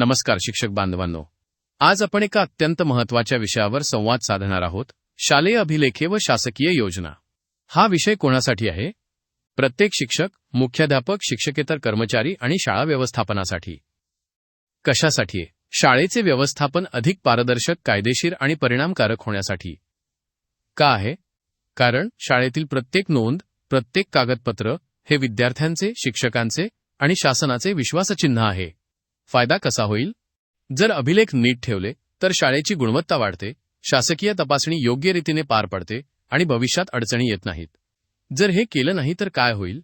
नमस्कार शिक्षक बांधवांनो. आज आपण एका अत्यंत महत्त्वाच्या विषयावर संवाद साधणार आहोत शालेय अभिलेखे व शासकीय योजना. हा विषय कोणासाठी आहे? प्रत्येक शिक्षक मुख्याध्यापक शिक्षकेतर कर्मचारी आणि शाळा व्यवस्थापनासाठी. कशासाठी शाळेचे व्यवस्थापन अधिक पारदर्शक कायदेशीर आणि परिणामकारक होण्यासाठी. का आहे? कारण शाळेतील प्रत्येक नोंद प्रत्येक कागदपत्र हे विद्यार्थ्यांचे शिक्षकांचे आणि शासनाचे विश्वासचिन्ह आहे. फायदा कसा होईल? जर अभिलेख नीट ठेवले तर शाळेची गुणवत्ता वाढते शासकीय तपासणी योग्य रीतीने पार पडते आणि भविष्यात अडचणी येत नाहीत. जर हे केलं नाही तर काय होईल?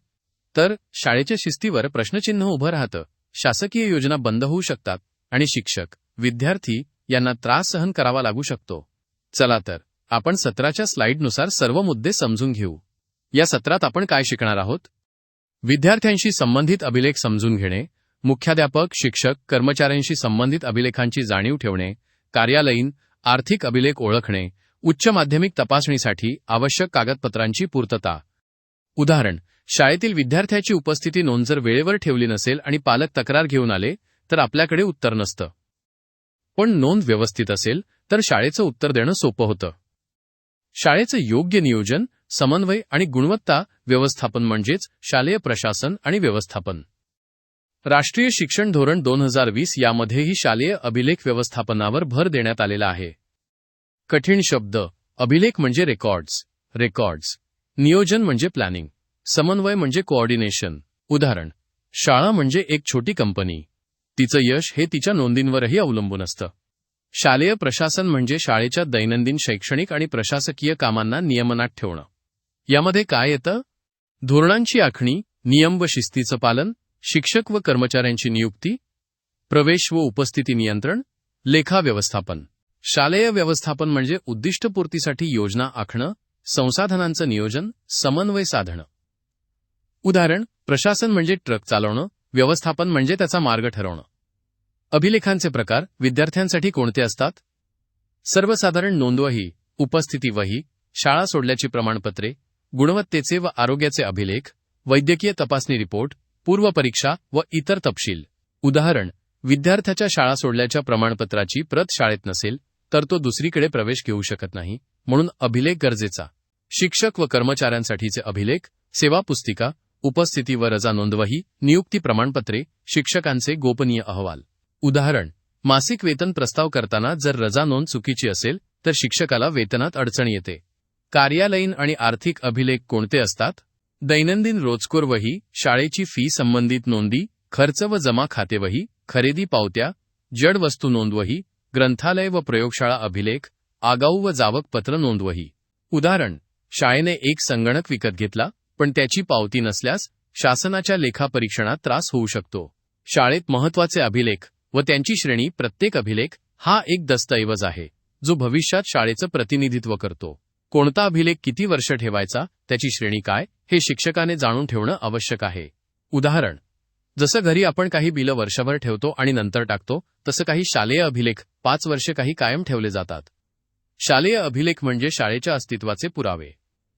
तर शाळेच्या शिस्तीवर प्रश्नचिन्ह उभं राहतं शासकीय योजना बंद होऊ शकतात आणि शिक्षक विद्यार्थी यांना त्रास सहन करावा लागू शकतो. चला तर आपण सत्राच्या स्लाइडनुसार सर्व मुद्दे समजून घेऊ. या सत्रात आपण काय शिकणार आहोत? विद्यार्थ्यांशी संबंधित अभिलेख समजून घेणे मुख्याध्यापक शिक्षक कर्मचाऱ्यांशी संबंधित अभिलेखांची जाणीव ठेवणे कार्यालयीन आर्थिक अभिलेख ओळखणे उच्च माध्यमिक तपासणीसाठी आवश्यक कागदपत्रांची पूर्तता. उदाहरण शाळेतील विद्यार्थ्याची उपस्थिती नोंद जर वेळेवर ठेवली नसेल आणि पालक तक्रार घेऊन आले तर आपल्याकडे उत्तर नसतं. पण नोंद व्यवस्थित असेल तर शाळेचं उत्तर देणं सोपं होतं. शाळेचं योग्य नियोजन समन्वय आणि गुणवत्ता व्यवस्थापन म्हणजेच शालेय प्रशासन आणि व्यवस्थापन. राष्ट्रीय शिक्षण धोरण दोन हजार वीस यामध्येही शालेय अभिलेख व्यवस्थापनावर भर देण्यात आलेला आहे. कठीण शब्द अभिलेख म्हणजे रेकॉर्ड्स रेकॉर्ड्स नियोजन म्हणजे प्लॅनिंग समन्वय म्हणजे कोऑर्डिनेशन उदाहरण शाळा म्हणजे एक छोटी कंपनी तिचं यश हे तिच्या नोंदींवरही अवलंबून असतं. शालेय प्रशासन म्हणजे शाळेच्या दैनंदिन शैक्षणिक आणि प्रशासकीय कामांना नियमनात ठेवणं. यामध्ये काय येतं? धोरणांची आखणी नियम व शिस्तीचं पालन शिक्षक व कर्मचाऱ्यांची नियुक्ती प्रवेश व उपस्थिती नियंत्रण लेखा व्यवस्थापन. शालेय व्यवस्थापन म्हणजे उद्दिष्टपूर्तीसाठी योजना आखणं संसाधनांचं नियोजन समन्वय साधणं. उदाहरण प्रशासन म्हणजे ट्रक चालवणं व्यवस्थापन म्हणजे त्याचा मार्ग ठरवणं. अभिलेखांचे प्रकार विद्यार्थ्यांसाठी कोणते असतात? सर्वसाधारण नोंदवही उपस्थिती वही शाळा सोडल्याची प्रमाणपत्रे गुणवत्तेचे व आरोग्याचे अभिलेख वैद्यकीय तपासणी रिपोर्ट पूर्वपरीक्षा व इतर तपशील. उदाहरण विद्यार्थ्याच्या शाळा सोडल्याच्या प्रमाणपत्राची प्रत शाळेत नसेल तर तो दुसरीकडे प्रवेश घेऊ शकत नाही म्हणून अभिलेख गरजेचा. शिक्षक व कर्मचाऱ्यांसाठीचे अभिलेख सेवा पुस्तिका उपस्थिती व रजा नोंदवही नियुक्ती प्रमाणपत्रे शिक्षकांचे गोपनीय अहवाल. उदाहरण मासिक वेतन प्रस्ताव करताना जर रजा नोंद चुकीची असेल तर शिक्षकाला वेतनात अडचण येते. कार्यालयीन आणि आर्थिक अभिलेख कोणते असतात? दैनंदिन रोजकोर वही शाळेची फी संबंधित नोंदी खर्च व जमा खातेवही खरेदी पावत्या जड वस्तू नोंदवही ग्रंथालय व प्रयोगशाळा अभिलेख आगाऊ व जावक पत्र नोंदवही. उदाहरण शाळेने एक संगणक विकत घेतला पण त्याची पावती नसल्यास शासनाच्या लेखापरीक्षणात त्रास होऊ शकतो. शाळेत महत्त्वाचे अभिलेख व त्यांची श्रेणी प्रत्येक अभिलेख हा एक दस्तऐवज आहे जो भविष्यात शाळेचं प्रतिनिधित्व करतो. कोणता अभिलेख किती वर्ष ठेवायचा त्याची श्रेणी काय हे शिक्षकाने जाणून ठेवणं आवश्यक आहे. उदाहरण जसं घरी आपण काही बिलं वर्षभर ठेवतो आणि नंतर टाकतो तसं काही शालेय अभिलेख पाच वर्षे काही कायम ठेवले जातात. शालेय अभिलेख म्हणजे शाळेच्या अस्तित्वाचे पुरावे.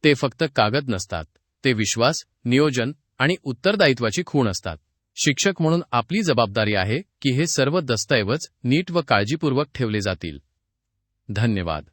ते फक्त कागद नसतात. ते विश्वास नियोजन आणि उत्तरदायित्वाची खूण असतात. शिक्षक म्हणून आपली जबाबदारी आहे की हे सर्व दस्तऐवज नीट व काळजीपूर्वक ठेवले जातील. धन्यवाद.